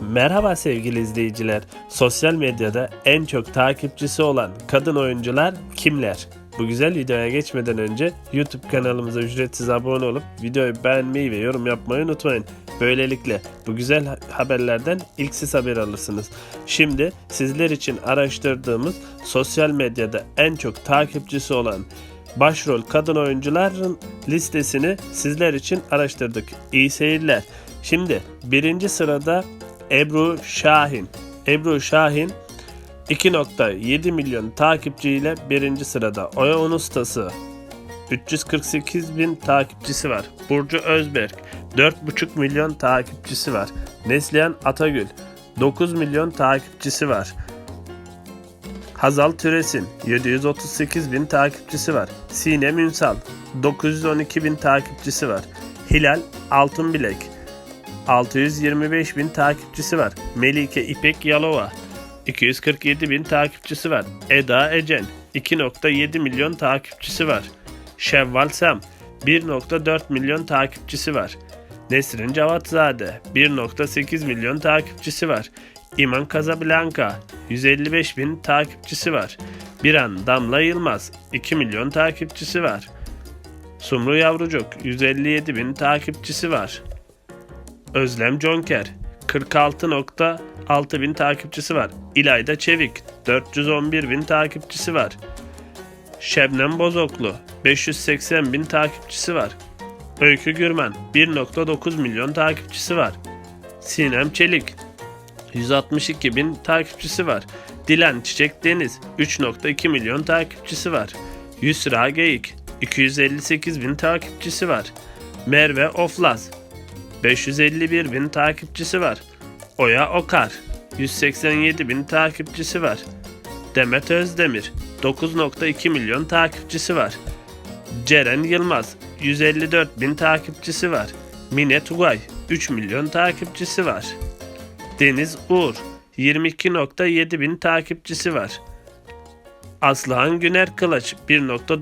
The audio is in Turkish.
Merhaba sevgili izleyiciler. Sosyal medyada en çok takipçisi olan kadın oyuncular kimler? Bu güzel videoya geçmeden önce YouTube kanalımıza ücretsiz abone olup videoyu beğenmeyi ve yorum yapmayı unutmayın. Böylelikle bu güzel ha- haberlerden ilk siz haber alırsınız. Şimdi sizler için araştırdığımız sosyal medyada en çok takipçisi olan başrol kadın oyuncuların listesini sizler için araştırdık. İyi seyirler. Şimdi birinci sırada Ebru Şahin. Ebru Şahin 2.7 milyon takipçiyle birinci sırada. Oya ustası 348 bin takipçisi var. Burcu Özberk 4.5 milyon takipçisi var. Neslihan Atagül 9 milyon takipçisi var. Hazal Türesin 738 bin takipçisi var. Sinem Ünsal 912 bin takipçisi var. Hilal Altınbilek 625 bin takipçisi var. Melike İpek Yalova 247 bin takipçisi var. Eda Ecen 2.7 milyon takipçisi var. Şevval Sam 1.4 milyon takipçisi var. Nesrin Cavatzade 1.8 milyon takipçisi var. İman Casablanca 155 bin takipçisi var. Biran Damla Yılmaz 2 milyon takipçisi var. Sumru Yavrucuk 157 bin takipçisi var. Özlem Conker 46.6 bin takipçisi var. İlayda Çevik 411 bin takipçisi var. Şebnem Bozoklu 580 bin takipçisi var. Öykü Gürmen 1.9 milyon takipçisi var. Sinem Çelik 162 bin takipçisi var. Dilan Çiçek Deniz 3.2 milyon takipçisi var. Yusra Geyik 258 bin takipçisi var. Merve Oflaz 551 bin takipçisi var. Oya Okar 187 bin takipçisi var. Demet Özdemir 9.2 milyon takipçisi var. Ceren Yılmaz 154 bin takipçisi var. Mine Tugay 3 milyon takipçisi var. Deniz Uğur 22.7 bin takipçisi var. Aslıhan Güner Kılıç 1.9